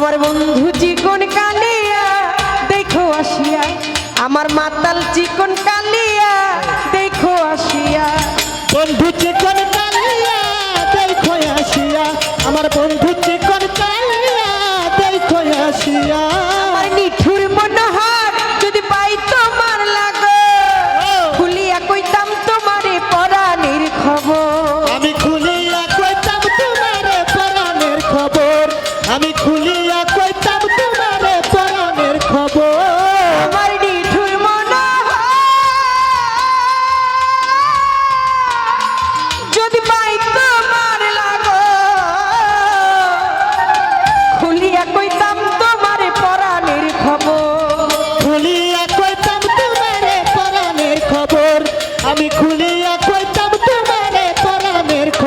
আমার বন্ধু চিকন কালিয়া, দেখো আসিয়া। আমার মাতাল চিকন কালিয়া, দেখো আসিয়া। বন্ধু চিকন কালিয়া, দেখো আসিয়া। আমার বন্ধু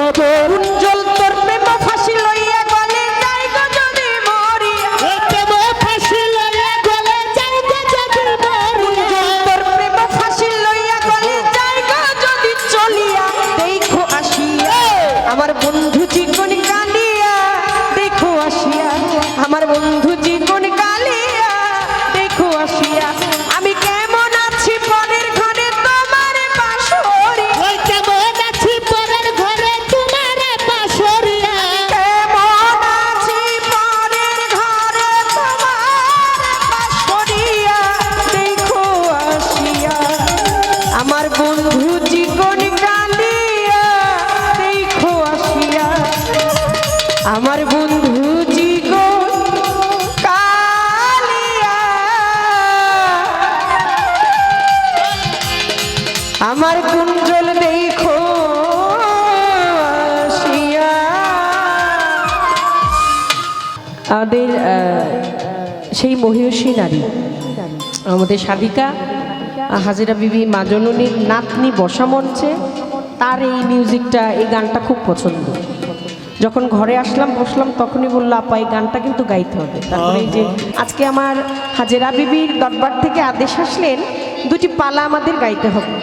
তোর প্রেম ফাঁসি লইয়া গলে যাই গো যদি মরিয়া এতে ফাঁসি লইয়া গলে যাই গো যদি মরিয়া। কুঞ্জল তোর প্রেম ফাঁসি লইয়া গলে যাই গো যদি চলিয়া। দেখো আসিয়া আমার বন্ধু চিকন কালিয়া দেখো আসিয়া আমার বন্ধু আমার বন্ধু আমার কুঞ্জল দেখো আমাদের সেই মহিষী নারী, আমাদের সাধিকা, হাজিরা বিবি মাজননীর নাতনি বসা মঞ্চে তার এই মিউজিকটা এই গানটা খুব পছন্দ। যখন ঘরে আসলাম বসলাম তখনই বলল আপা এই গানটা কিন্তু গাইতে হবে। তারপরে এই যে আজকে আমার হাজেরা বিবির দরবার থেকে আদেশ আসলেন দুটি পালা আমাদের গাইতে হবে।